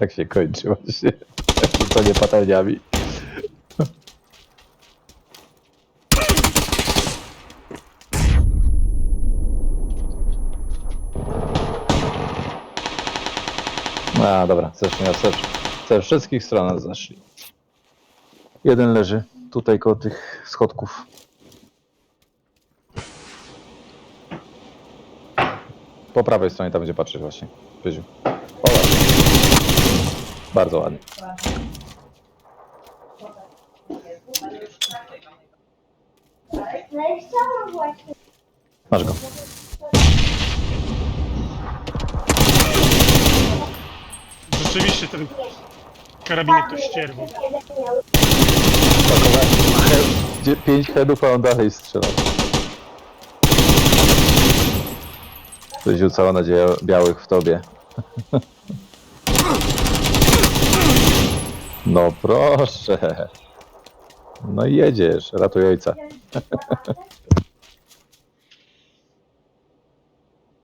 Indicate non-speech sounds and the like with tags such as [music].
Tak się kończy właśnie. Rzucanie patelniami. A, dobra, zeszli na ze, wszystkich stron nas zeszli. Jeden leży tutaj koło tych schodków. Po prawej stronie, tam gdzie patrzysz właśnie. Pyziu. Bardzo ładnie. No i chciałam właśnie. Masz go. Rzeczywiście ten karabinek to ścierwo. Pięć headów, a on dalej strzela. Pyziu, cała nadzieja białych w tobie. [laughs] No proszę. No i jedziesz, ratuj ojca.